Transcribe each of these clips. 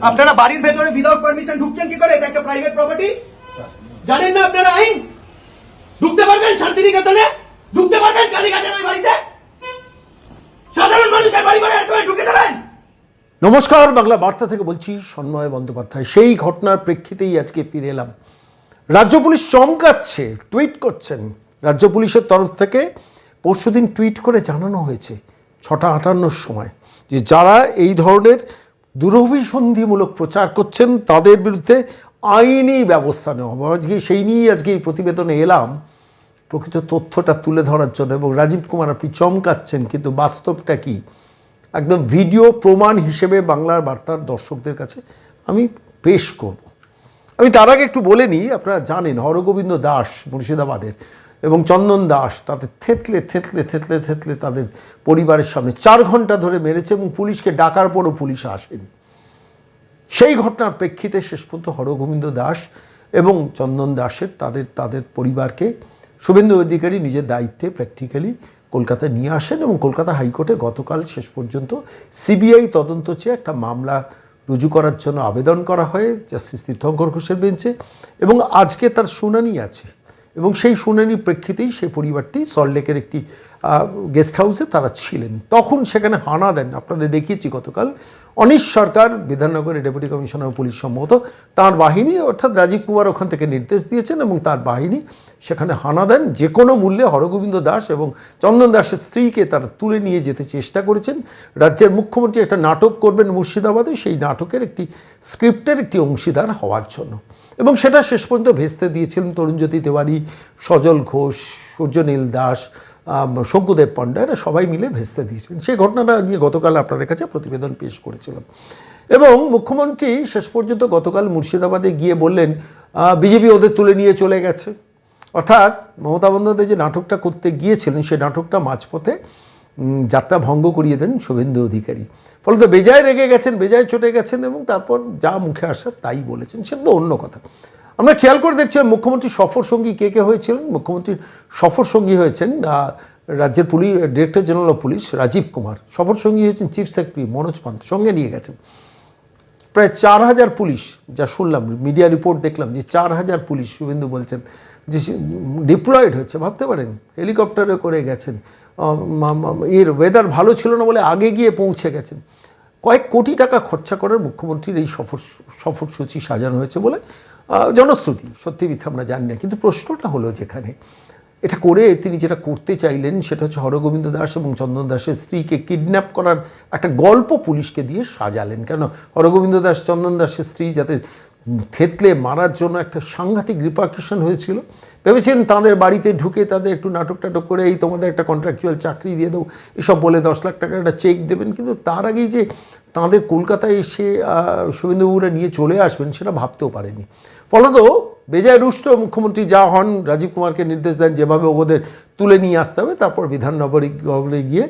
আপনারা বাড়ির ভেতরে উইদাউট পারমিশন ঢুকছেন কি করে? এটা একটা প্রাইভেট প্রপার্টি জানেন না আপনারা আইন? ঢুকতে পারবেন শান্তিনিকেতনে? ঢুকতে পারবেন কালীঘাটের ওই বাড়িতে? সাধারণ মানুষের বাড়ি বাড়ি এত ঢুকে যাবেন নমস্কার বাংলা বার্তা থেকে বলছি সন্ময় বন্দ্যোপাধ্যায়। সেই ঘটনার প্রেক্ষিতেই আজকে ফিরে এলাম। রাজ্য পুলিশ চমকাচ্ছে টুইট করছেন। রাজ্য পুলিশের তরফ থেকে পরশুদিন টুইট করে জানানো হয়েছে ছটা আটান্নর সময় যে যারা এই ধরনের দুরভিসন্ধিমূলক প্রচার করছেন, তাদের বিরুদ্ধে আইনি ব্যবস্থা নেওয়া হবে। আজকে সেই নিয়েই আজকে এই প্রতিবেদনে এলাম, প্রকৃত তথ্যটা তুলে ধরার জন্য। এবং রাজীব কুমার, আপনি চমকাচ্ছেন, কিন্তু বাস্তবটা কি? একদম ভিডিও প্রমাণ হিসেবে বাংলার বার্তার দর্শকদের কাছে আমি পেশ করব। আমি তার আগে একটু বলে নিই, আপনারা জানেন, হরগোবিন্দ দাস মুর্শিদাবাদের এবং চন্দন দাস তাদের থেতলে থেতলে থেতলে থেতলে তাদের পরিবারের সামনে চার ঘণ্টা ধরে মেরেছে এবং পুলিশকে ডাকার পরও পুলিশ আসেনি। সেই ঘটনার প্রেক্ষিতে শেষ পর্যন্ত হরগোবিন্দ দাস এবং চন্দন দাসের তাদের তাদের পরিবারকে শুভেন্দু অধিকারী নিজের দায়িত্বে প্র্যাকটিক্যালি কলকাতায় নিয়ে আসেন এবং কলকাতা হাইকোর্টে গতকাল শেষ পর্যন্ত সিবিআই তদন্ত চেয়ে একটা মামলা রুজু করার জন্য আবেদন করা হয়, জাস্টিস তীর্থঙ্কর ঘোষের বেঞ্চে এবং আজকে তার শুনানি আছে। এবং সেই শুনানির প্রেক্ষিতেই সেই পরিবারটি সল্টলেকের একটি গেস্ট হাউসে তারা ছিলেন। তখন সেখানে হানা দেন। আপনাদের দেখিয়েছি গতকাল। অনিশ সরকার, বিধাননগরের ডেপুটি কমিশনার পুলিশ সম্মত তার বাহিনী অর্থাৎ রাজীব কুমার ওখান থেকে নির্দেশ দিয়েছেন এবং তার বাহিনী সেখানে হানা দেন যে কোনো মূল্যে হরগোবিন্দ দাস এবং চন্দন দাসের স্ত্রীকে তারা তুলে নিয়ে যেতে চেষ্টা করেছেন। রাজ্যের মুখ্যমন্ত্রী একটা নাটক করবেন মুর্শিদাবাদে, সেই নাটকের একটি স্ক্রিপ্টের একটি অংশীদার হওয়ার জন্য। এবং সেটা শেষ পর্যন্ত ভেস্তে দিয়েছিলেন তরুণজ্যোতি তেওয়ারি, সজল ঘোষ, সূর্যনীল দাস শঙ্কুদেব পণ্ডা, এরা সবাই মিলে ভেস্তে দিয়েছিলেন। সেই ঘটনাটা নিয়ে গতকাল আপনাদের কাছে প্রতিবেদন পেশ করেছিলাম। এবং মুখ্যমন্ত্রী শেষ পর্যন্ত গতকাল মুর্শিদাবাদে গিয়ে বললেন বিজেপি ওদের তুলে নিয়ে চলে গেছে। অর্থাৎ মমতা বন্দ্যোপাধ্যায় যে নাটকটা করতে গিয়েছিলেন, সেই নাটকটা মাঝপথে যাত্রা ভঙ্গ করিয়ে দেন শুভেন্দু অধিকারী। ফলে তো বেজায় রেগে গেছেন, বেজায় চটে গেছেন এবং তারপর যা মুখে আসার তাই বলেছেন, সেটা তো অন্য কথা। আমরা খেয়াল করে দেখছিলাম মুখ্যমন্ত্রী সফর সঙ্গী কে কে হয়েছিলেন? মুখ্যমন্ত্রীর সফর সঙ্গী হয়েছেন রাজ্যের police, director general of police Rajeev Kumar. সফর সঙ্গী হয়েছেন চিফ সেক্রেটারি মনোজ পান্ত, সঙ্গে নিয়ে গেছেন। প্রায় চার হাজার পুলিশ, যা শুনলাম, মিডিয়া রিপোর্ট দেখলাম যে চার হাজার পুলিশ, শুভেন্দু বলছেন যে ডিপ্লয়েড হচ্ছে, ভাবতে পারেন, হেলিকপ্টারে করে গেছেন এর ওয়েদার ভালো ছিল না বলে আগে গিয়ে পৌঁছে গেছেন। কয়েক কোটি টাকা খরচা করার মুখ্যমন্ত্রীর এই সফর সফরসূচি সাজানো হয়েছে বলে জনশ্রুতি, সত্যি মিথ্যা আমরা জানি না, কিন্তু প্রশ্নটা হলো যেখানে, এটা করে তিনি যেটা করতে চাইলেন সেটা হচ্ছে হরগোবিন্দ দাস এবং চন্দন দাসের স্ত্রীকে কিডন্যাপ করার একটা গল্প পুলিশকে দিয়ে সাজালেন। কেন? হরগোবিন্দ দাস, চন্দন দাসের স্ত্রী যাদের থেতলে মারার জন্য একটা সাংঘাতিক রিপার্কেশন হয়েছিল। ভেবেছেন তাদের বাড়িতে ঢুকে তাদের একটু নাটক টাটক করে, এই তোমাদের একটা কন্ট্রাকচুয়াল চাকরি দিয়ে দেবো এসব বলে দশ লাখ টাকার একটা চেক দেবেন। কিন্তু তার আগেই যে তাদের কলকাতায় এসে শুভেন্দুবাবুরা নিয়ে চলে আসবেন সেটা ভাবতেও পারেনি। ফলত বেজায় রুষ্ট মুখ্যমন্ত্রী যা হন, রাজীব কুমারকে নির্দেশ দেন যেভাবে ওদের তুলে নিয়ে আসতে হবে, তারপর বিধাননগরে নগরে গিয়ে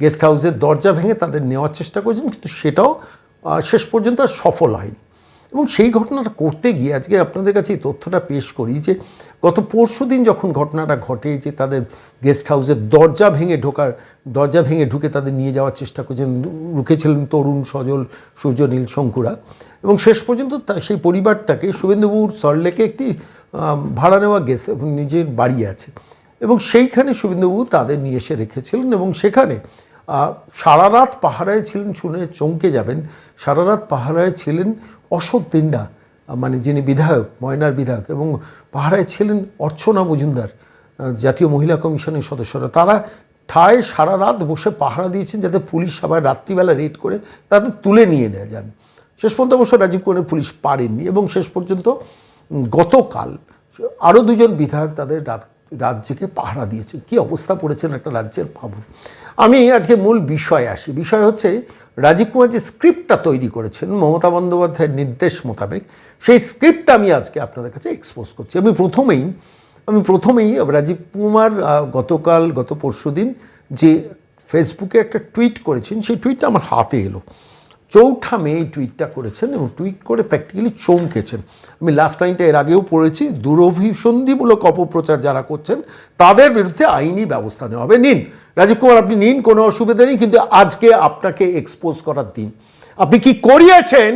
গেস্ট হাউসের দরজা ভেঙে তাদের নেওয়ার চেষ্টা করেছেন, কিন্তু সেটাও শেষ পর্যন্ত সফল হয়নি। এবং সেই ঘটনাটা করতে গিয়ে আজকে আপনাদের কাছে এই তথ্যটা পেশ করি যে গত পরশু দিন যখন ঘটনাটা ঘটে যে তাদের গেস্ট হাউসের দরজা ভেঙে ঢোকার, দরজা ভেঙে ঢুকে তাদের নিয়ে যাওয়ার চেষ্টা করেছেন রুখেছিলেন তরুণ সজল সূর্যনীল শঙ্কুরা এবং শেষ পর্যন্ত সেই পরিবারটাকে শুভেন্দুবাবুর সল্টলেকে একটি ভাড়া নেওয়া এবং নিজের বাড়ি আছে। এবং সেইখানে শুভেন্দুবাবু তাদের নিয়ে এসে রেখেছিলেন এবং সেখানে সারা রাত পাহারায় ছিলেন, শুনে চমকে যাবেন, সারা রাত পাহারায় ছিলেন অশোক দিন্ডা মানে যিনি বিধায়ক, ময়নার বিধায়ক, এবং পাহারায় ছিলেন অর্চনা মজুমদার জাতীয় মহিলা কমিশনের সদস্যরা। তারা ঠায় সারা রাত বসে পাহারা দিয়েছেন যাতে পুলিশ আবার রাত্রিবেলা রেড করে তাদের তুলে নিয়ে নেওয়া যান। শেষ পর্যন্ত অবশ্য রাজীব কুমারের পুলিশ পারেননি এবং শেষ পর্যন্ত গতকাল আরও দুজন বিধায়ক তাদের রাত, রাজ্যকে পাহারা দিয়েছেন। কি অবস্থা পড়েছেন একটা রাজ্যের ভাবুন আমি আজকে মূল বিষয় আসি। বিষয় হচ্ছে রাজীব কুমার যে স্ক্রিপ্টটা তৈরি করেছেন, মমতা বন্দ্যোপাধ্যায়ের নির্দেশ মোতাবেক, সেই স্ক্রিপ্টটা আমি আজকে আপনাদের কাছে এক্সপোজ করছি। আমি প্রথমেই আমি প্রথমেই রাজীব কুমার গতকাল, গত পরশুদিন যে ফেসবুকে একটা টুইট করেছেন, সেই টুইটটা আমার হাতে এলো। চৌঠা মে এই টুইটটা করেছেন এবং টুইট করে প্র্যাকটিক্যালি চমকেছেন। আমি লাস্ট লাইনটা এর আগেও পড়েছি, দুরভিসন্ধিমূলক অপপ্রচার যারা করছেন, তাদের বিরুদ্ধে আইনি ব্যবস্থা নেওয়া হবে। নিন রাজীব কুমার, আপনি নিন, কোনো অসুবিধা নেই, কিন্তু আজকে আপনাকে এক্সপোজ করার দিন। আপনি কি করিয়েছেন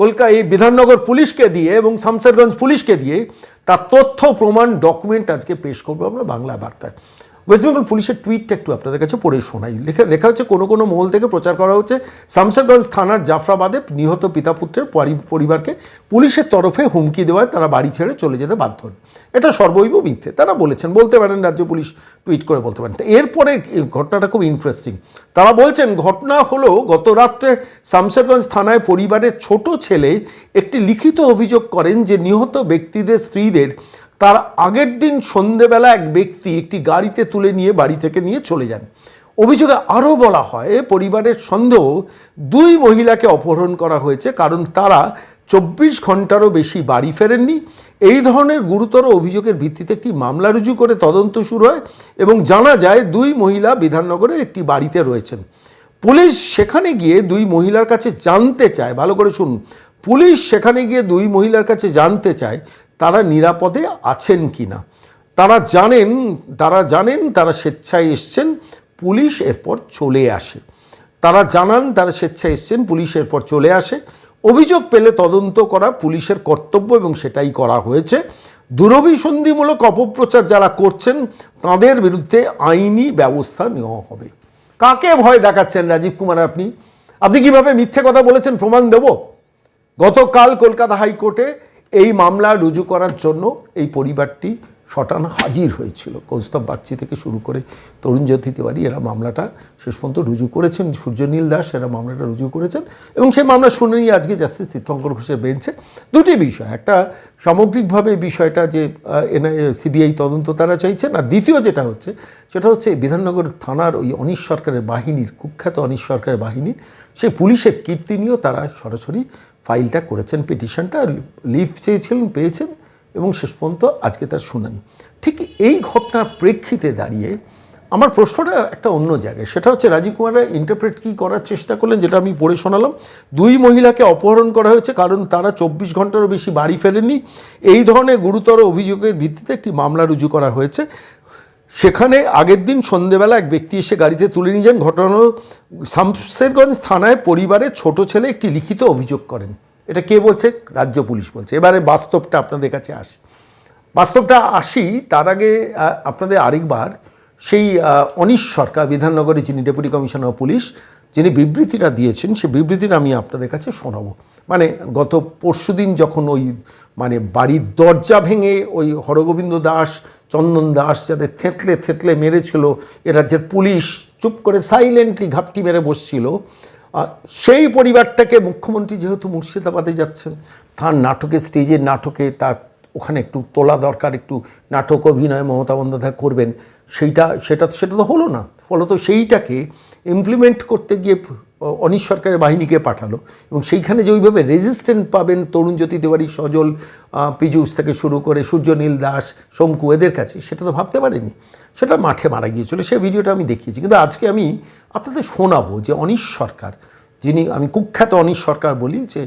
কলকাতা এই বিধাননগর পুলিশকে দিয়ে এবং শামসেরগঞ্জ পুলিশকে দিয়ে? তার তথ্য, প্রমাণ ডকুমেন্ট আজকে পেশ করব আমরা বাংলা বার্তায়। ওয়েস্ট বেঙ্গল পুলিশের টুইটটা একটু আপনাদের কাছে পড়ে শোনাই। লেখা লেখা হচ্ছে, কোনো কোনো মহল থেকে প্রচার করা হচ্ছে, শামসেরগঞ্জ থানার জাফরাবাদে নিহত পিতা পুত্রের পরি- পরিবারকে পুলিশের তরফে হুমকি দেওয়ায় তারা বাড়ি ছেড়ে চলে যেতে বাধ্য হন। এটা সর্বৈব মিথ্যে। তারা বলেছেন, বলতে পারেন রাজ্য পুলিশ টুইট করে বলতে পারেন। এরপরে ঘটনাটা খুব ইন্টারেস্টিং তারা বলছেন, ঘটনা হলো, গত রাত্রে শামসেরগঞ্জ থানায় পরিবারের ছোট ছেলে একটি লিখিত অভিযোগ করেন যে নিহত ব্যক্তিদের স্ত্রীদের তার আগের দিন সন্ধেবেলা এক ব্যক্তি একটি গাড়িতে তুলে নিয়ে বাড়ি থেকে নিয়ে চলে যান। অভিযোগে আরও বলা হয়, পরিবারের সন্দেহ দুই মহিলাকে অপহরণ করা হয়েছে, কারণ তারা চব্বিশ ঘন্টারও বেশি বাড়ি ফেরেননি। এই ধরনের গুরুতর অভিযোগের ভিত্তিতে একটি মামলা রুজু করে তদন্ত শুরু হয় এবং জানা যায় দুই মহিলা বিধাননগরের একটি বাড়িতে রয়েছেন। পুলিশ সেখানে গিয়ে দুই মহিলার কাছে জানতে চায়, ভালো করে শুনুন। পুলিশ সেখানে গিয়ে দুই মহিলার কাছে জানতে চায় তারা নিরাপদে আছেন কি না তারা জানেন তারা জানেন, তারা স্বেচ্ছায় এসছেন, পুলিশ এরপর চলে আসে। তারা জানান, তারা স্বেচ্ছায় এসছেন, পুলিশ এরপর চলে আসে। অভিযোগ পেলে তদন্ত করা পুলিশের কর্তব্য এবং সেটাই করা হয়েছে। দুরভিসন্ধিমূলক অপপ্রচার যারা করছেন, তাদের বিরুদ্ধে আইনি ব্যবস্থা নেওয়া হবে। কাকে ভয় দেখাচ্ছেন রাজীব কুমার আপনি? আপনি কীভাবে মিথ্যে কথা বলেছেন প্রমাণ দেব? গতকাল কলকাতা হাইকোর্টে এই মামলা রুজু করার জন্য এই পরিবারটি শটান হাজির হয়েছিল। কৌস্তব বাগচি থেকে শুরু করে তরুণ জ্যোতি তিওয়ারি এরা মামলাটা শেষ পর্যন্ত রুজু করেছেন। সূর্যনীল দাস এরা মামলাটা রুজু করেছেন এবং সেই মামলা শুনেই আজকে জাস্টিস তীর্থঙ্কর ঘোষের বেঞ্চে। দুটি বিষয়, একটা সামগ্রিকভাবে বিষয়টা যে এনআই, সিবিআই তদন্ত তারা চাইছেন আর দ্বিতীয় যেটা হচ্ছে, সেটা হচ্ছে বিধাননগর থানার ওই অনিশ সরকারের বাহিনীর, কুখ্যাত অনিশ সরকারের বাহিনীর, সেই পুলিশের কীর্তি নিয়েও তারা সরাসরি ফাইলটা করেছেন, পিটিশনটা লিভ চেয়েছিলেন পেয়েছেন এবং শেষ পর্যন্ত আজকে তার শুনানি। ঠিক এই ঘটনার প্রেক্ষিতে দাঁড়িয়ে আমার প্রশ্নটা একটা অন্য জায়গায়। সেটা হচ্ছে রাজীব কুমাররা ইন্টারপ্রেট কী করার চেষ্টা করলেন যেটা আমি পড়ে শোনালাম। দুই মহিলাকে অপহরণ করা হয়েছে কারণ তারা চব্বিশ ঘন্টারও বেশি বাড়ি ফেরেননি। এই ধরনের গুরুতর অভিযোগের ভিত্তিতে একটি মামলা রুজু করা হয়েছে। সেখানে আগের দিন সন্ধেবেলা এক ব্যক্তি এসে গাড়িতে তুলে নিয়ে যান। ঘটনা শামসেরগঞ্জ থানায় পরিবারের ছোট ছেলে একটি লিখিত অভিযোগ করেন। এটা কে বলছে? রাজ্য পুলিশ বলছে। এবারে বাস্তবটা আপনাদের কাছে আসে। বাস্তবটা আসি, তার আগে আপনাদের আরেকবার সেই অনিশ সরকার বিধাননগরে যিনি ডেপুটি কমিশনার অফ পুলিশ, যিনি বিবৃতিটা দিয়েছেন সেই বিবৃতিটা আমি আপনাদের কাছে শোনাবো। মানে গত পরশুদিন যখন ওই মানে বাড়ির দরজা ভেঙে ওই হরগোবিন্দ দাস চন্দন দাস যাদের থেতলে থেতলে মেরেছিল, এ রাজ্যের পুলিশ চুপ করে সাইলেন্টলি ঘাপটি মেরে বসছিল। সেই পরিবারটাকে মুখ্যমন্ত্রী যেহেতু মুর্শিদাবাদে যাচ্ছেন, তার নাটকে, স্টেজের নাটকে তার ওখানে একটু তোলা দরকার, একটু নাটক অভিনয় মমতা বন্দ্যোপাধ্যায় করবেন, সেইটা, সেটা সেটা তো হলো না। ফলত সেইটাকে ইমপ্লিমেন্ট করতে গিয়ে অনিশ সরকারের বাহিনীকে পাঠালো এবং সেইখানে যে ওইভাবে রেজিস্ট্যান্ট পাবেন তরুণ জ্যোতি তিওয়ারি সজল পিজুস থেকে শুরু করে সূর্যনীল দাস, শঙ্কু, এদের কাছে, সেটা তো ভাবতে পারেনি। সেটা মাঠে মারা গিয়েছিল সেই ভিডিওটা আমি দেখিয়েছি। কিন্তু আজকে আমি আপনাদের শোনাবো যে অনিশ সরকার যিনি, আমি কুখ্যাত অনিশ সরকার বলি যে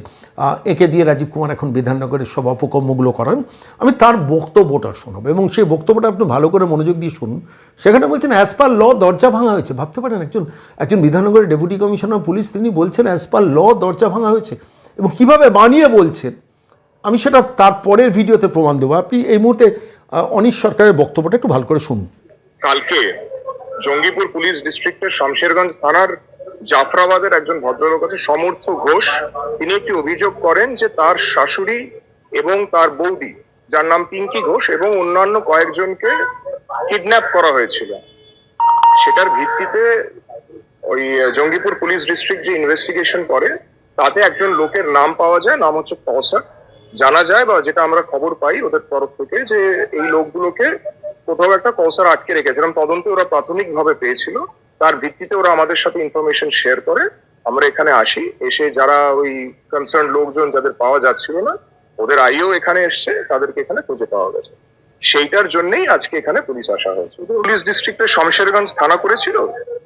একে দিয়ে রাজীব কুমার এখন বিধাননগরের সব অপকর্মগুলো করেন। আমি তার বক্তব্যটা শোনাবো এবং সেই বক্তব্যটা আপনি ভালো করে মনোযোগ দিয়ে শুনুন। সেখানে বলছেন অ্যাজ পার ল দরজা ভাঙা হয়েছে। ভাবতে পারেন, একজন একজন বিধাননগরের ডেপুটি কমিশনার, পুলিশ, তিনি বলছেন অ্যাজ পার ল দরজা ভাঙা হয়েছে। এবং কীভাবে বানিয়ে বলছেন? আমি সেটা তার পরের ভিডিওতে প্রমাণ দেবো। আপনি এই মুহূর্তে অনিশ সরকারের বক্তব্যটা একটু ভালো করে শুনুন। কালকে জঙ্গিপুর পুলিশ ডিস্ট্রিক্টের শামশেরগঞ্জ থানার জাফরাবাদের একজন ভদ্রলোক আছে, সমর্থ ঘোষ। তিনি একটি অভিযোগ করেন যে তার শাশুড়ি এবং তার বৌদি, যার নাম পিঙ্কি ঘোষ এবং অন্যান্য কয়েকজনকে কিডন্যাপ করা হয়েছিল। সেটার ভিত্তিতে ওই জঙ্গিপুর পুলিশ ডিস্ট্রিক্ট যে ইনভেস্টিগেশন করে, তাতে একজন লোকের নাম পাওয়া যায়, নাম হচ্ছে কৌসার জানা যায় বা যেটা আমরা খবর পাই ওদের তরফ থেকে যে এই লোকগুলোকে কোথাও একটা কৌসার আটকে রেখেছে। এরকম তদন্তে ওরা প্রাথমিকভাবে পেয়েছিল। তার ভিত্তিতে ওরা আমাদের সাথে ইনফরমেশন শেয়ার করে। আমরা এখানে আসি, এসে যারা ওই কনসার্ন লোকজন যাদের পাওয়া যাচ্ছিল না, ওদের আইও এখানে এসছে, তাদেরকে এখানে খুঁজে পাওয়া গেছে। সেইটার জন্যই আজকে এখানে পুলিশ আসা হয়েছে। পুলিশ ডিস্ট্রিক্টের শমশেরগঞ্জ থানা করেছিল,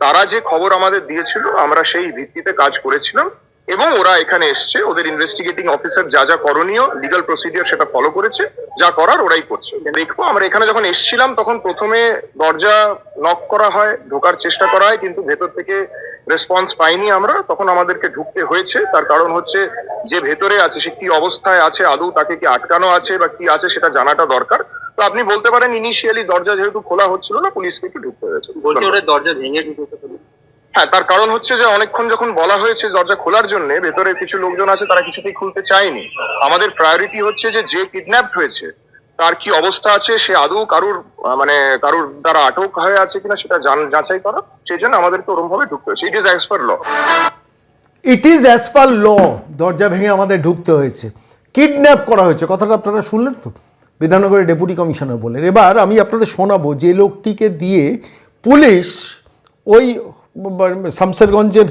তারা যে খবর আমাদের দিয়েছিল, আমরা সেই ভিত্তিতে কাজ করেছিলাম। এবং ওরা এখানে এসছে, ওদের ইনভেস্টিগেটিং অফিসার যা যা করণীয় লিগাল প্রসিডিওর সেটা ফলো করেছে, যা করার ওরাই করছে। দেখব, আমরা এখানে যখন এসছিলাম, তখন প্রথমে দরজা নক করা হয়, ঢোকার চেষ্টা করা হয়, কিন্তু ভেতর থেকে রেসপন্স পাইনি আমরা। তখন আমাদেরকে ঢুকতে হয়েছে, তার কারণ হচ্ছে যে ভেতরে আছে, সে কি অবস্থায় আছে, আদৌ তাকে কি আটকানো আছে বা কি আছে সেটা জানাটা দরকার। তো আপনি বলতে পারেন ইনিশিয়ালি দরজা যেহেতু খোলা হচ্ছিল না পুলিশকে একটু ঢুকতে হয়েছে। বলছি ওরা দরজা ভেঙে ঢুকেছে। তো। হ্যাঁ তার কারণ হচ্ছে যে অনেকক্ষণ যখন বলা হয়েছে দরজা খোলার জন্য, ভেতরে কিছু লোকজন আছে তারা কিছুতেই খুলতে চায়নি। আমাদের প্রায়োরিটি হচ্ছে যে যে কিডন্যাপ হয়েছে, তার কি অবস্থা আছে, সে আদৌ কারুর মানে কারুর দ্বারা আটক হয়ে আছে কিনা সেটা যাচাই করা, সেই জন্য আমাদেরকে ওরম ভাবে ঢুকতে হয়েছে। It is as per law it is as per law দরজা ভেঙে আমাদের ঢুকতে হয়েছে। কিডন্যাপ করা হয়েছে। কথাটা আপনারা শুনলেন তো? বিধাননগরের ডেপুটি কমিশনার বলেন। এবার আমি আপনাদের শোনাবো যে লোকটিকে দিয়ে পুলিশ ওই শামসেরগঞ্জের,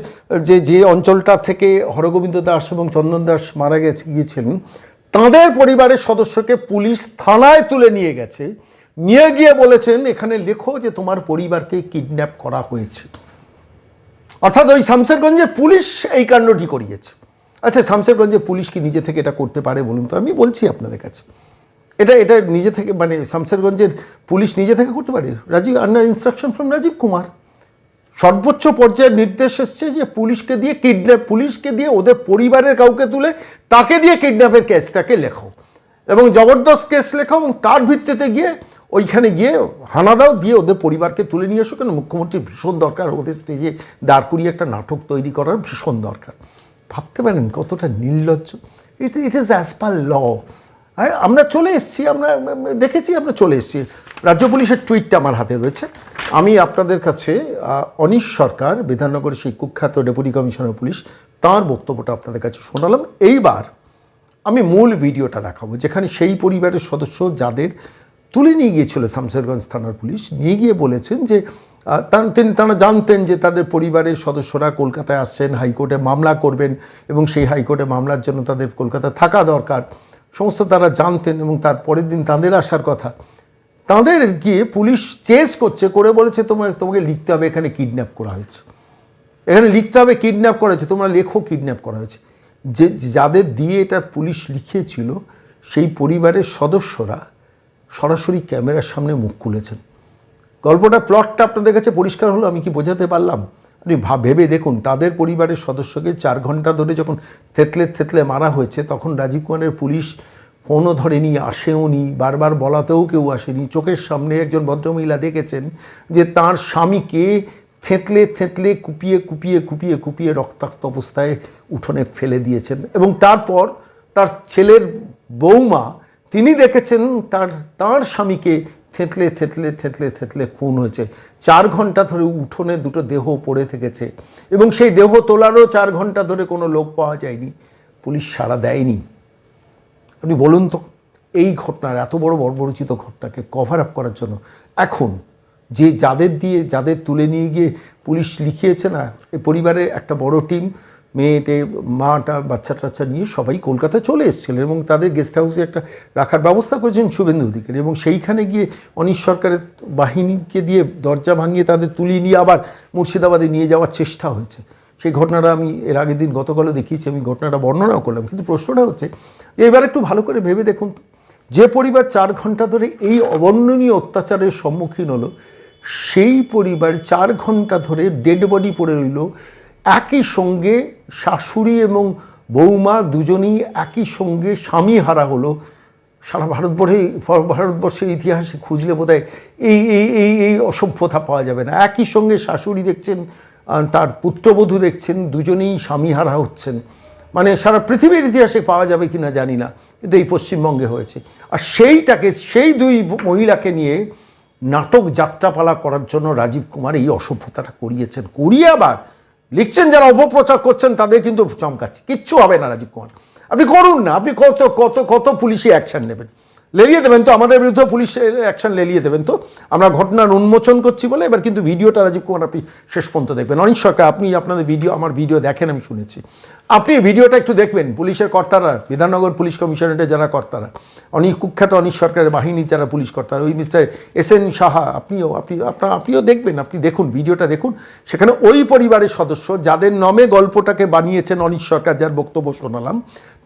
যে যে অঞ্চলটা থেকে হরগোবিন্দ দাস এবং চন্দন দাস মারা গেছে, গিয়েছিলেন, তাঁদের পরিবারের সদস্যকে পুলিশ থানায় তুলে নিয়ে গেছে। নিয়ে গিয়ে বলেছেন, এখানে লেখো যে তোমার পরিবারকে কিডন্যাপ করা হয়েছে। অর্থাৎ ওই শামসেরগঞ্জের পুলিশ এই কাণ্ডটি করিয়েছে। আচ্ছা শামসেরগঞ্জের পুলিশ কি নিজে থেকে এটা করতে পারে বলুন তো? আমি বলছি আপনাদের কাছে। এটা এটা নিজে থেকে মানে শামসেরগঞ্জের পুলিশ নিজে থেকে করতে পারে? Rajeev, under instruction from Rajeev Kumar. সর্বোচ্চ পর্যায়ের নির্দেশ এসছে যে পুলিশকে দিয়ে কিডন্যাপ, পুলিশকে দিয়ে ওদের পরিবারের কাউকে তুলে তাকে দিয়ে কিডন্যাপের কেসটাকে লেখো। এবং জবরদস্ত কেস লেখাও এবং তার ভিত্তিতে গিয়ে ওইখানে গিয়ে হানা দাও, দিয়ে ওদের পরিবারকে তুলে নিয়ে এসো। কেন? মুখ্যমন্ত্রীর ভীষণ দরকার, ওদের স্টেজে দাঁড় করিয়ে একটা নাটক তৈরি করার ভীষণ দরকার। ভাবতে পারেন কতটা নির্লজ্জ। ইট ইট ইজ অ্যাজ পার ল আমরা চলে এসেছি, আমরা দেখেছি, আমরা চলে এসেছি। রাজ্য পুলিশের টুইটটা আমার হাতে রয়েছে। আমি আপনাদের কাছে অনিশ সরকার বিধাননগরের সেই কুখ্যাত ডেপুটি কমিশনার পুলিশ, তার বক্তব্যটা আপনাদের কাছে শোনালাম। এইবার আমি মূল ভিডিওটা দেখাবো, যেখানে সেই পরিবারের সদস্য যাদের তুলে নিয়ে গিয়েছিল শামসেরগঞ্জ থানার পুলিশ, নিয়ে গিয়ে বলেছেন যে তিনি, তারা জানতেন যে তাদের পরিবারের সদস্যরা কলকাতায় আসছেন, হাইকোর্টে মামলা করবেন এবং সেই হাইকোর্টে মামলার জন্য তাদের কলকাতায় থাকা দরকার। সমস্ত তারা জানতেন এবং তার পরের দিন তাদের আসার কথা। তাদের গিয়ে পুলিশ চেস করছে, করে বলেছে, তোমার, তোমাকে লিখতে হবে, এখানে কিডন্যাপ করা হয়েছে। এখানে লিখতে হবে কিডন্যাপ করা হয়েছে, তোমরা লেখো কিডন্যাপ করা হয়েছে। যে, যাদের দিয়ে এটা পুলিশ লিখিয়েছিল সেই পরিবারের সদস্যরা সরাসরি ক্যামেরার সামনে মুখ খুলেছেন। গল্পটা প্লটটা আপনাদের কাছে পরিষ্কার হলো, আমি কি বোঝাতে পারলাম? আপনি ভাব দেখুন, তাদের পরিবারের সদস্যকে চার ঘণ্টা ধরে যখন থেতলে থেতলে মারা হয়েছে, তখন রাজীব কুমারের পুলিশ ফোনও ধরেনি আসেও নি, বারবার বলাতেও কেউ আসেনি। চোখের সামনে একজন ভদ্রমহিলা দেখেছেন যে তার স্বামীকে থেতলে থেতলে কুপিয়ে কুপিয়ে কুপিয়ে কুপিয়ে রক্তাক্ত অবস্থায় উঠোনে ফেলে দিয়েছেন এবং তারপর তার ছেলের বৌমা তিনি দেখেছেন তার তার স্বামীকে থেতলে থেতলে থেতলে থেতলে খুন হয়েছে। চার ঘণ্টা ধরে উঠোনে দুটো দেহ পড়ে থেকেছে এবং সেই দেহ তোলারও চার ঘণ্টা ধরে কোনো লোক পাওয়া যায়নি। পুলিশ সাড়া দেয়নি। আপনি বলুন তো, এই ঘটনার এত বড় বর্বরচিত ঘটনাকে কভার আপ করার জন্য এখন যে যাদের দিয়ে, যাদের তুলে নিয়ে গিয়ে পুলিশ লিখিয়েছে না এই পরিবারের একটা বড় টিম মেয়েটে, মাটা, বাচ্চা টাচ্চা নিয়ে সবাই কলকাতায় চলে এসেছিলেন এবং তাদের গেস্ট হাউসে একটা রাখার ব্যবস্থা করেছেন শুভেন্দু অধিকারী এবং সেইখানে গিয়ে অনিশ সরকারের বাহিনীকে দিয়ে দরজা ভাঙিয়ে তাদের তুলিয়ে নিয়ে আবার মুর্শিদাবাদে নিয়ে যাওয়ার চেষ্টা হয়েছে। সেই ঘটনাটা আমি এর আগের দিন গতকালও দেখিয়েছি, আমি ঘটনাটা বর্ণনাও করলাম। কিন্তু প্রশ্নটা হচ্ছে এবার একটু ভালো করে ভেবে দেখুন তো। যে পরিবার চার ঘণ্টা ধরে এই অবর্ণনীয় অত্যাচারের সম্মুখীন হলো, সেই পরিবার চার ঘণ্টা ধরে ডেড বডি পড়ে রইল। একই সঙ্গে শাশুড়ি এবং বৌমা দুজনেই একই সঙ্গে স্বামী হারা হলো। সারা ভারতবর্ষে, ভারতবর্ষের ইতিহাসে খুঁজলে বোধ এই এই এই এই অসভ্যতা পাওয়া যাবে না। একই সঙ্গে শাশুড়ি দেখছেন তার পুত্রবধূ দেখছেন, দুজনেই স্বামীহারা হচ্ছেন। মানে সারা পৃথিবীর ইতিহাসে পাওয়া যাবে কিনা জানি না, কিন্তু এই পশ্চিমবঙ্গে হয়েছে। আর সেইটাকে, সেই দুই মহিলাকে নিয়ে নাটক যাত্রাপালা করার জন্য রাজীব কুমার এই অসভ্যতাটা করিয়েছেন। করিয়ে আবার লিখছেন, যারা অপপ্রচার করছেন তাদের কিন্তু চমকাচ্ছে। কিচ্ছু হবে না রাজীব কুমার। আপনি করুন না, আপনি কত কত কত পুলিশে অ্যাকশান নেবেন। লেলিয়ে দেবেন তো? আমাদের বিরুদ্ধে পুলিশের অ্যাকশন লেলিয়ে দেবেন তো? আমরা ঘটনার উন্মোচন করছি বলে, এবার কিন্তু ভিডিওটা রাজীব কুমার আপনি শেষ পর্যন্ত দেখবেন। অনিশ সরকার, আপনি আপনাদের ভিডিও, আমার ভিডিও দেখেন আমি শুনেছি। আপনি ভিডিওটা একটু দেখবেন, পুলিশের কর্তারা, বিধাননগর পুলিশ কমিশনারেটের যারা কর্তারা অনেক কুখ্যাত অনিশ সরকারের বাহিনী যারা পুলিশ কর্তারা, ওই মিস্টার এস এন সাহা, আপনিও, আপনি আপনার আপনিও দেখবেন, আপনি দেখুন, ভিডিওটা দেখুন। সেখানে ওই পরিবারের সদস্য, যাদের নামে গল্পটাকে বানিয়েছেন অনিশ সরকার, যার বক্তব্য শোনালাম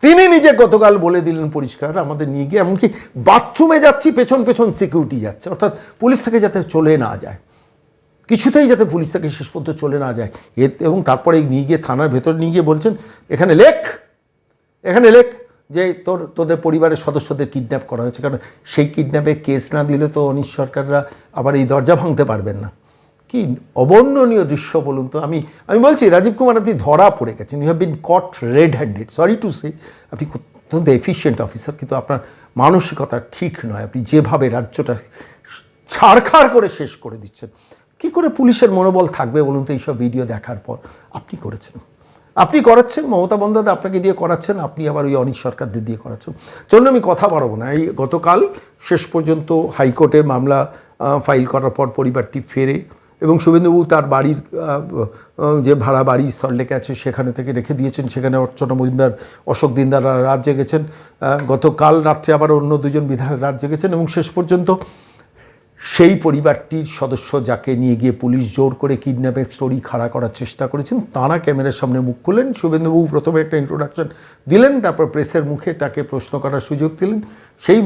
তিনি নিজে গতকাল বলে দিলেন পরিষ্কার, আমাদের নিয়ে গিয়ে, এমনকি বাথরুমে যাচ্ছি, পেছন পেছন সিকিউরিটি যাচ্ছে। অর্থাৎ পুলিশ থেকে যাতে চলে না যায়। কিছুতেই যাতে পুলিশ থেকে শেষ পর্যন্ত চলে না যায়। এ- এবং তারপরে নিয়ে গিয়ে থানার ভেতর নিয়ে গিয়ে বলছেন, এখানে লেখ এখানে লেখ যে তোর, তোদের পরিবারের সদস্যদের কিডন্যাপ করা হয়েছে। কারণ সেই কিডন্যাপে কেস না দিলে তো অনিশ সরকাররা আবার এই দরজা ভাঙতে পারবেন না। কি অবর্ণনীয় দৃশ্য বলুন তো? আমি আমি বলছি, রাজীব কুমার, আপনি ধরা পড়ে গেছেন। You have been caught red handed sorry to say আপনি অত্যন্ত এফিসিয়েন্ট অফিসার কিন্তু আপনার মানসিকতা ঠিক নয়। আপনি যেভাবে রাজ্যটা ছাড়খাড় করে শেষ করে দিচ্ছেন। কি করে পুলিশের মনোবল থাকবে বলুন তো এইসব ভিডিও দেখার পর? আপনি করেছেন। আপনি করাচ্ছেন, মমতা বন্দ্যোপাধ্যায় আপনাকে দিয়ে করাচ্ছেন, আপনি আবার ওই অনিশ সরকারদের দিয়ে করাচ্ছেন। জন্য আমি কথা বাড়াবো না। এই গতকাল শেষ পর্যন্ত হাইকোর্টে মামলা ফাইল করার পর পরিবারটি ফেরে। এবং শুভেন্দুবাবু তার বাড়ির যে ভাড়া বাড়ি সল্টলেকে আছে সেখানে থেকে রেখে দিয়েছেন। সেখানে অর্চনা মজুমদার, অশোক দিনদাররা রাত জেগেছেন। গতকাল রাত্রে আবার অন্য দুজন বিধায়ক রাত জেগেছেন এবং শেষ পর্যন্ত সেই পরিবারটির সদস্য যাকে নিয়ে গিয়ে পুলিশ জোর করে কিডন্যাপের স্টোরি খাড়া করার চেষ্টা করেছেন, তাঁরা ক্যামেরার সামনে মুখ খুললেন। শুভেন্দুবাবু প্রথমে একটা ইন্ট্রোডাকশন দিলেন, তারপর প্রেসের মুখে তাকে প্রশ্ন করার সুযোগ দিলেন। সেই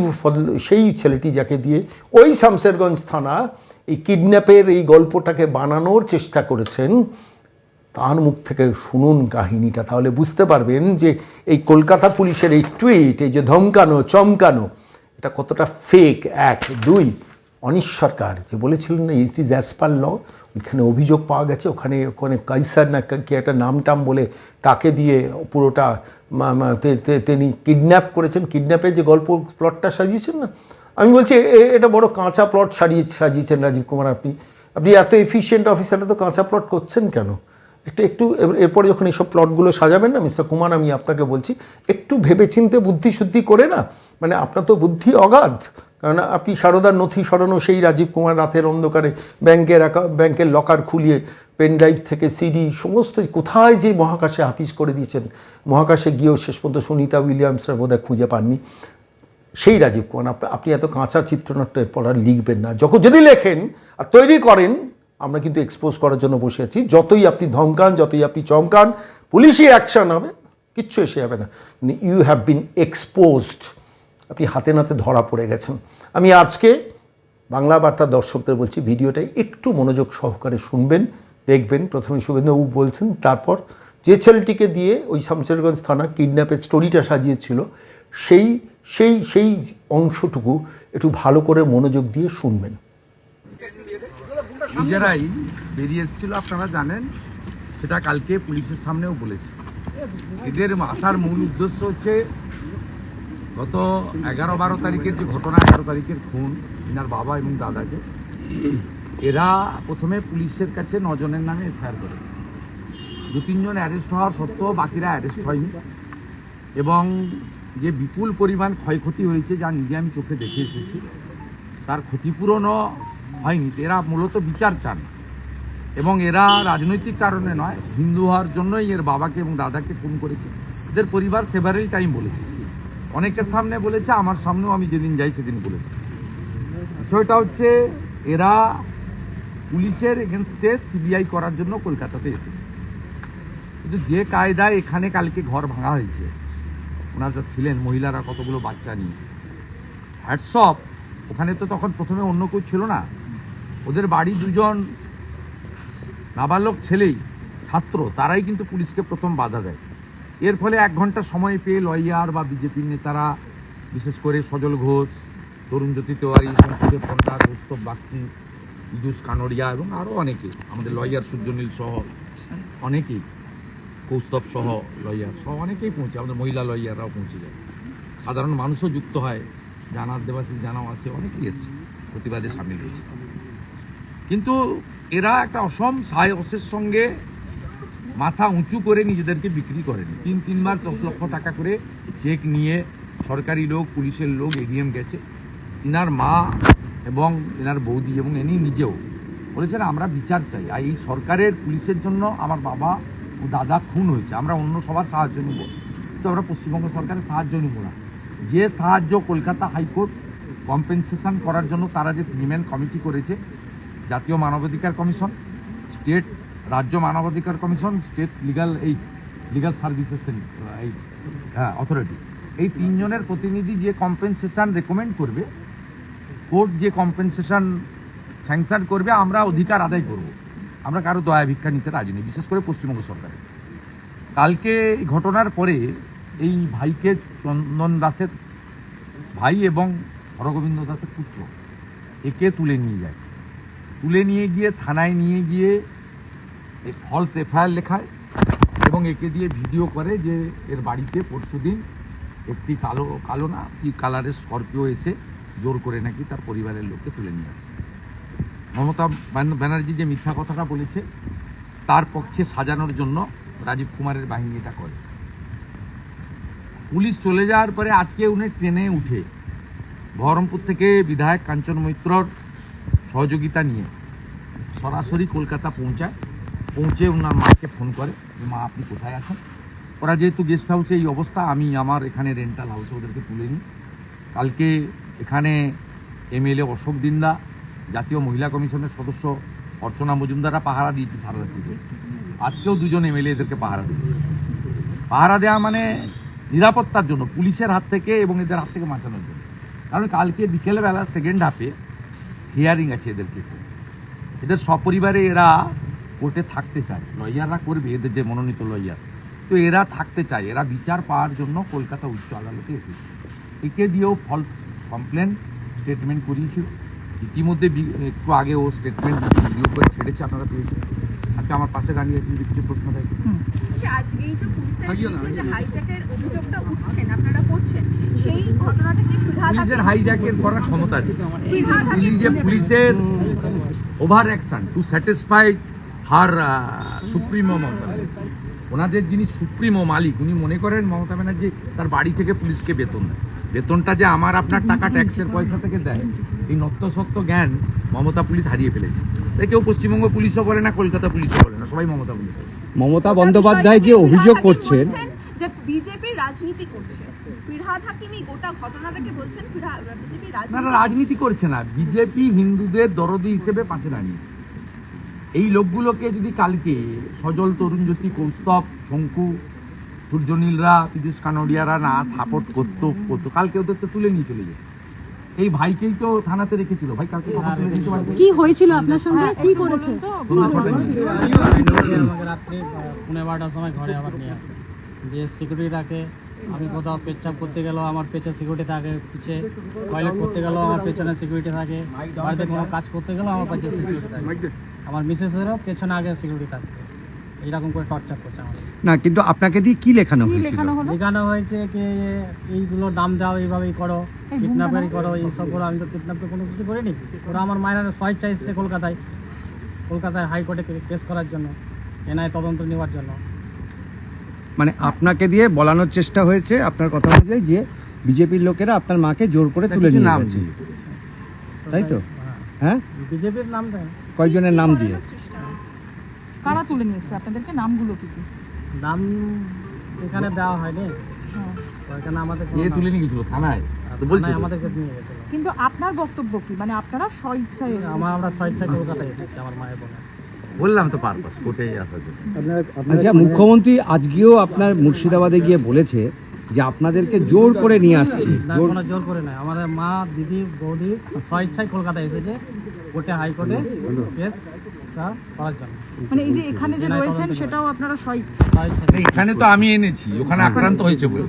সেই ছেলেটি যাকে দিয়ে ওই শামসেরগঞ্জ থানা এই কিডন্যাপের এই গল্পটাকে বানানোর চেষ্টা করেছেন, তার মুখ থেকে শুনুন কাহিনীটা, তাহলে বুঝতে পারবেন যে এই কলকাতা পুলিশের এই টুইট, এই যে ধমকানো, চমকানো, এটা কতটা ফেক এক, দুই, অনিশ সরকার যে বলেছিলেন না ইট ইজ অ্যাজ পার ল ওইখানে অভিযোগ পাওয়া গেছে, ওখানে ওখানে কাইসার না কি একটা নাম টাম বলে তাকে দিয়ে পুরোটা তিনি কিডন্যাপ করেছেন। কিডন্যাপের যে গল্প প্লটটা সাজিয়েছেন না আমি বলছি এটা বড় কাঁচা প্লট সারিয়ে সাজিয়েছেন রাজীব কুমার আপনি। আপনি এত এফিশিয়েন্ট অফিসার তো কাঁচা প্লট করছেন কেন? একটু একটু এরপরে যখন এইসব প্লটগুলো সাজাবেন না মিস্টার কুমার, আমি আপনাকে বলছি, একটু ভেবেচিন্তে বুদ্ধি শুদ্ধি করে না মানে আপনার তো বুদ্ধি অগাধ। কারণ আপনি সারদার নথি সরানো সেই রাজীব কুমার রাতের অন্ধকারে ব্যাংকের ব্যাংকের লকার খুলিয়ে পেন ড্রাইভ থেকে সিডি সমস্ত কোথায় যে মহাকাশে হাফিজ করে দিয়েছেন, মহাকাশে গিয়েও শেষ পর্যন্ত সুনিতা উইলিয়ামসরা বোধহয় খুঁজে পাননি। সেই রাজীব কুমার, আপনি আপনি এত কাঁচা চিত্রনাট্য এরপর আর লিখবেন না। যখন যদি লেখেন আর তৈরি করেন, আমরা কিন্তু এক্সপোজ করার জন্য বসে আছি। যতই আপনি ধমকান, যতই আপনি চমকান পুলিশি অ্যাকশন হবে, কিচ্ছু এসে যাবে না। ইউ হ্যাভ বিন এক্সপোজড আপনি হাতে নাতে ধরা পড়ে গেছেন। আমি আজকে বাংলা বার্তার দর্শকদের বলছি ভিডিওটাই একটু মনোযোগ সহকারে শুনবেন, দেখবেন। প্রথমে শুভেন্দুবাবু বলছেন, তারপর যে ছেলেটিকে দিয়ে ওই শামশেরগঞ্জ থানা কিডন্যাপের স্টোরিটা সাজিয়েছিল, সেই সেই সেই অংশটুকু একটু ভালো করে মনোযোগ দিয়ে শুনবেন। নিজেরাই বেরিয়ে এসেছিল, আপনারা জানেন, সেটা কালকে পুলিশের সামনেও বলেছে। এদের আসার মূল উদ্দেশ্য হচ্ছে, গত এগারো বারো তারিখের যে ঘটনা, এগারো তারিখের খুন এনার বাবা এবং দাদাকে, এরা প্রথমে পুলিশের কাছে নজনের নামে এফআইআর করে। দু তিনজন অ্যারেস্ট হওয়ার সত্ত্বেও বাকিরা অ্যারেস্ট হয়নি। এবং যে বিপুল পরিমাণ ক্ষয়ক্ষতি হয়েছে যা নিজে আমি চোখে দেখে এসেছি, তার ক্ষতিপূরণও হয়নি। এরা মূলত বিচার চান। এবং এরা রাজনৈতিক কারণে নয়, হিন্দু হওয়ার জন্যই এর বাবাকে এবং দাদাকে খুন করেছে। এদের পরিবার সেভারেল টাইম বলেছে। অনেকের সামনে বলেছে, আমার সামনেও আমি যেদিন যাই সেদিন বলেছি। বিষয়টা হচ্ছে, এরা পুলিশের এগেনস্টে সিবিআই করার জন্য কলকাতাতে এসেছে। কিন্তু যে কায়দায় এখানে কালকে ঘর ভাঙা হয়েছে ওনারা ছিলেন, মহিলারা কতগুলো বাচ্চা নিয়ে। হ্যাটসঅপ ওখানে তো তখন প্রথমে অন্য কেউ ছিল না। ওদের বাড়ি দুজন নাবালক ছেলেই, ছাত্র, তারাই কিন্তু পুলিশকে প্রথম বাধা দেয়। এর ফলে এক ঘণ্টা সময় পেয়ে লয়ার বা বিজেপির নেতারা, বিশেষ করে সজল ঘোষ, তরুণ জ্যোতি তেওয়ারি সংসদীয় পণ্ডা কৌস্তব বাগচি ইজুস কানড়িয়া এবং আরও অনেকে, আমাদের লয়ার সূর্যনীল সহ অনেকেই। কৌস্তব সহ লয়ার সহ অনেকেই পৌঁছে, আমাদের মহিলা লয়াররাও পৌঁছে যায়। সাধারণ মানুষও যুক্ত হয় জানার দেবাশিস জানাও আছে অনেকেই এসছে, প্রতিবাদে সামিল হয়েছে। কিন্তু এরা একটা অসম সাহসের সঙ্গে মাথা উঁচু করে নিজেদেরকে বিক্রি করেন। তিন তিনবার দশ লক্ষ টাকা করে চেক নিয়ে সরকারি লোক, পুলিশের লোক এডিএম গেছে। ইনার মা এবং এনার বৌদি এবং এনি নিজেও বলেছেন, আমরা বিচার চাই। আর এই সরকারের পুলিশের জন্য আমার বাবা দাদা খুন হয়েছে, আমরা অন্য সবার সাহায্য নেব। তো আমরা পশ্চিমবঙ্গ সরকারের সাহায্য নেব না। যে সাহায্য কলকাতা হাইকোর্ট কম্পেনসেশন করার জন্য তারা যে থ্রিম্যান কমিটি করেছে, জাতীয় মানবাধিকার কমিশন, স্টেট, রাজ্য মানবাধিকার কমিশন, স্টেট লিগাল এই, লিগাল সার্ভিসেস এই হ্যাঁ অথরিটি। এই তিনজনের প্রতিনিধি যে কম্পেনসেশন রেকমেন্ড করবে, কোর্ট যে কম্পেনসেশন স্যাংশন করবে, আমরা অধিকার আদায় করব। আমরা কারও দয়া ভিক্ষা নিতে রাজি নেই, বিশেষ করে পশ্চিমবঙ্গ সরকারের। কালকে ঘটনার পরে এই ভাইকে চন্দন দাসের ভাই এবং হরগোবিন্দ দাসের পুত্র একে তুলে নিয়ে যায়। তুলে নিয়ে গিয়ে থানায় নিয়ে গিয়ে এই ফলস এফআইআর লেখায় এবং একে দিয়ে ভিডিও করে যে এর বাড়িতে পরশুদিন একটি কালো কালো না, কি কালারের স্করপিও এসে জোর করে নাকি তার পরিবারের লোককে তুলে নিয়ে আসে। মমতা ব্যানার্জি যে মিথ্যা কথাটা বলেছে, তার পক্ষে সাজানোর জন্য রাজীব কুমারের বাহিনী এটা করে। পুলিশ চলে যাওয়ার পরে আজকে উনি ট্রেনে উঠে বহরমপুর থেকে বিধায়ক কাঞ্চন মৈত্রর সহযোগিতা নিয়ে সরাসরি কলকাতা পৌঁছায়। পৌঁছে ওনার মাকে ফোন করে, মা, আপনি কোথায় আছেন? ওরা যেহেতু গেস্ট হাউসে এই অবস্থা, আমি আমার এখানে রেন্টাল হাউসে ওদেরকে তুলে নিই। কালকে এখানে এমএলএ অশোক দিন্দা জাতীয় মহিলা কমিশনের সদস্য অর্চনা মজুমদাররা পাহারা দিয়েছে সারা রাত্রিতে আজকেও দুজন এমএলএ এদেরকে পাহারা দিয়েছে। পাহারা দেওয়া মানে নিরাপত্তার জন্য, পুলিশের হাত থেকে এবং এদের হাত থেকে বাঁচানোর জন্য। কারণ কালকে বিকেলবেলা সেকেন্ড হাফে হিয়ারিং আছে এদের কেসে এদের সপরিবারে এরা কোর্টে থাকতে চায়। লয়াররা করবে এদের যে মনোনীত লয়ার। তো এরা থাকতে চায়। এরা বিচার পাওয়ার জন্য কলকাতা উচ্চ আদালতে এসেছে। একে দিয়েও ফলস কমপ্লেন স্টেটমেন্ট করিয়েছিল। ইতিমধ্যে একটু আগে ও স্টেটমেন্ট ভিডিও করে ছেড়েছে আপনারা পেয়েছেন। আজকে আমার পাশে দাঁড়িয়ে আছে যদি কিছু প্রশ্ন থাকে। যে পুলিশের হাইজ্যাকের করার ক্ষমতা নেই। পুলিশের over action to satisfy her supremo Mamata ওনাদের যিনি সুপ্রিমো মালিক উনি মনে করেন মমতা ব্যানার্জি তার বাড়ি থেকে পুলিশকে বেতন দেয় বেতনটা যে আমার আপনার টাকা ট্যাক্সের পয়সা থেকে দেয় এই নত্যসত্য জ্ঞান মমতা পুলিশ হারিয়ে ফেলেছে। তাই কেউ পশ্চিমবঙ্গ পুলিশও বলে না কলকাতা পুলিশও বলে না সবাই মমতা পুলিশ। মমতা বন্দ্যোপাধ্যায় যে অভিযোগ করছেন যে বিজেপি রাজনীতি করছে। ফিরহাদ হাকিমি গোটা ঘটনাটাকে বলছেন বিজেপি না রাজনীতি করছে না। বিজেপি হিন্দুদের দরদি হিসেবে পাশে দাঁড়িয়েছে। এই লোকগুলোকে যদি কালকে সজল তরুণজ্যোতি কৌস্তব শঙ্কু সূর্যনীলরা পীযুষ কানোডিয়ারা না সাপোর্ট করতো করতো। কালকে ওদের তো তুলে নিয়ে চলে যেত। এই ভাইকেই তো থানাতে রেখেছিল। ভাই কালকে বাড়িতে? কি হয়েছিল আপনার সঙ্গে? কি করেছে? রাত্রে বারোটার সময় ঘরে আবার নিয়ে আসে। যে সিকিউরিটি রাখে আমি কোথাও পেচ্ছাপ করতে গেলেও আমার পেছনে সিকিউরিটি থাকে পিছে টয়লেট করতে গেলেও আমার পেছনে সিকিউরিটি থাকে। বাড়িতে কোনো কাজ করতে গেলেও আমার পেছনে সিকিউরিটি থাকে। আমার মিসেসেরও পেছনে আগে সিকিউরিটি থাকে এইরকম করে টর্চার করছে না কিন্তু আপনাকে দিয়ে কি লেখানো কি হয়েছিল? লেখানো হলো? দেখানো হয়েছে কি এইগুলো দাম দাও এইভাবেই করো কিডন্যাপারি করো এইসব করো আমি তো কিডন্যাপ তো কোনো কিছু করিনি। ওরা আমার মায়ের স্বেচ্ছা এসেছে কলকাতায় কলকাতায় হাইকোর্টে কেস করার জন্য এনআই তদন্ত নেওয়ার জন্য। মানে আপনাকে দিয়ে বলানোর চেষ্টা হয়েছে আপনার কথা অনুযায়ী যে বিজেপির লোকেরা আপনার মাকে জোর করে তুলে নিয়ে নাম গেছে। তাই তো? হ্যাঁ। বিজেপির নামটা কয়জনের নাম দিয়ে? কারা তুলে নিয়ে এসছে আপনাদেরকে নামগুলো কি কি? নাম এখানে দেওয়া হয়নি। হ্যাঁ। আমাদের এ তুলে নিয়ে গেছিল থানায় বলছি আমাদেরকে নিয়ে গেছিল। কিন্তু আপনার বক্তব্য কি? মানে আপনারা স্ব ইচ্ছায় এসেছেন। আমার কলকাতায় এসেছি আমার মায়ের বোনের। বললাম তো পারপাস কোর্টে আসার জন্য। আচ্ছা মুখ্যমন্ত্রী আজকেও আপনার মুর্শিদাবাদে গিয়ে বলেছে যে আপনাদেরকে জোর করে নিয়ে আসছি। জোর জোর করে নাই। আমাদের মা দিদি বৌদি স্বেচ্ছায় কলকাতায় এসেছে কোর্টে হাইকোর্টে কেসটা করার জন্য। মানে এই যে এখানে যে জেলায় রয়েছেন সেটাও আপনারা এখানে তো আমি এনেছি ওখানে আক্রান্ত হয়েছে বলে।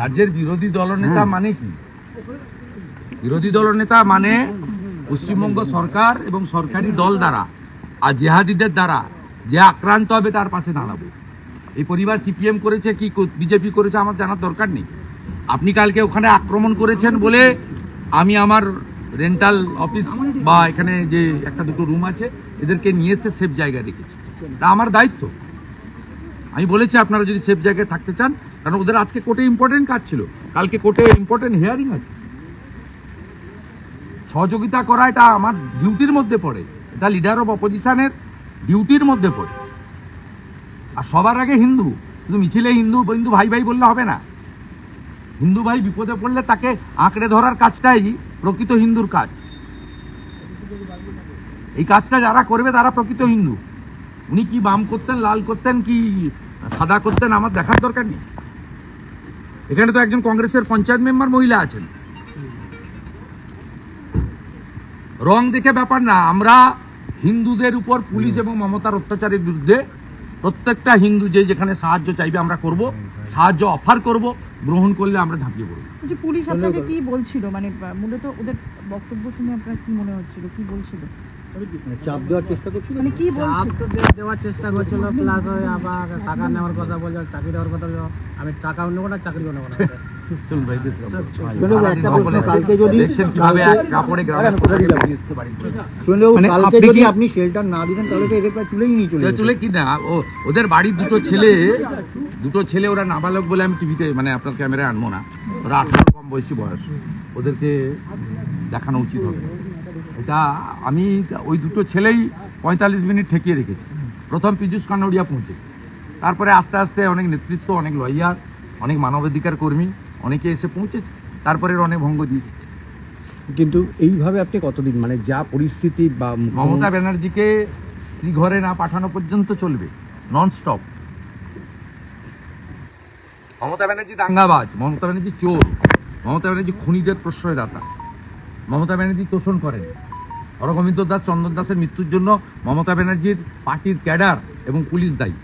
রাজ্যের বিরোধী দলনেতা মানে কি? বিরোধী দলনেতা মানে পশ্চিমবঙ্গ সরকার এবং সরকারি দল দ্বারা আর জেহাদিদের দ্বারা যে আক্রান্ত হবে তার পাশে দাঁড়াবো। এই পরিবার সিপিএম করেছে কি বিজেপি করেছে আমার জানার দরকার নেই। আপনি কালকে ওখানে আক্রমণ করেছেন বলে আমি আমার রেন্টাল অফিস বা এখানে যে একটা দুটো রুম আছে, এদেরকে নিয়ে এসে সেফ জায়গায় রেখেছি। তা আমার দায়িত্ব। আমি বলেছি আপনারা যদি সেফ জায়গায় থাকতে চান, কারণ ওদের আজকে কোর্টে ইম্পর্টেন্ট কাজ ছিল। কালকে কোর্টে ইম্পর্টেন্ট হিয়ারিং আছে। সহযোগিতা করা এটা আমার ডিউটির মধ্যে পড়ে। এটা লিডার অফ অপোজিশনের ডিউটির মধ্যে পড়ে। আর সবার আগে হিন্দু। শুধু মিছিলে হিন্দু হিন্দু ভাই ভাই বললে হবে না। হিন্দু ভাই বিপদে পড়লে তাকে আঁকড়ে ধরার কাজটাই প্রকৃত হিন্দুর কাজ। এই কাজটা যারা করবে তারা প্রকৃত হিন্দু। উনি কি বাম করতেন লাল করতেন কি সাদা করতেন আমার দেখার দরকার নেই। এখানে তো একজন কংগ্রেসের পঞ্চায়েত মেম্বার মহিলা আছেন। রং দেখে ব্যাপার না আমরা হিন্দুদের উপর পুলিশ এবং মমতার অত্যাচারের বিরুদ্ধে প্রত্যেকটা হিন্দু যে যেখানে সাহায্য চাইবে আমরা করব সাহায্য অফার করব গ্রহণ করলে আমরা ঝাঁপিয়ে পড়ব। যে পুলিশ আপনাকে কি বলছিল? মানে মূলত ওদের বক্তব্য শুনে আপনার কি মনে হচ্ছিল? কি বলছিল? চাপ দেওয়ার চেষ্টা করছিল? মানে কি চাপ বলছিল? তো দেওয়ার চেষ্টা করছিল প্লাস আবার টাকা নেওয়ার কথা বলছিল চাকরি দেওয়ার কথা আমি টাকাও নেব না চাকরিও নেব না। আপনি শেল্টার না তাহলে তো এদের প্রায় তুলেই নিয়ে চলে কি না? ও ওদের বাড়ির দুটো ছেলে দুটো ছেলে ওরা নাবালক বলে আমি টিভিতে মানে আপনার ক্যামেরায় আনব না। ওরা আঠারো কম বয়সী বয়স। ওদেরকে দেখানো উচিত হবে। এটা আমি ওই দুটো ছেলেই পঁয়তাল্লিশ মিনিট ঠেকিয়ে রেখেছি। প্রথম পীযুষ কানোড়িয়া পৌঁছেছে। তারপরে আস্তে আস্তে অনেক নেতৃত্ব অনেক লয়ার অনেক মানবাধিকার কর্মী অনেকে এসে পৌঁছেছে তারপরে অনেক ভঙ্গ দিয়েছে। কিন্তু এইভাবে আপনি কতদিন মানে যা পরিস্থিতি বা মমতা ব্যানার্জিকে শ্রীঘরে না পাঠানো পর্যন্ত চলবে নন স্টপ মমতা ব্যানার্জি দাঙ্গাবাজ মমতা ব্যানার্জি চোর মমতা ব্যানার্জি খুনিদের প্রশ্রয়দাতা। মমতা ব্যানার্জি তোষণ করেন। হরগোবিন্দ দাস চন্দন দাসের মৃত্যুর জন্য মমতা ব্যানার্জির পার্টির ক্যাডার এবং পুলিশ দায়ী।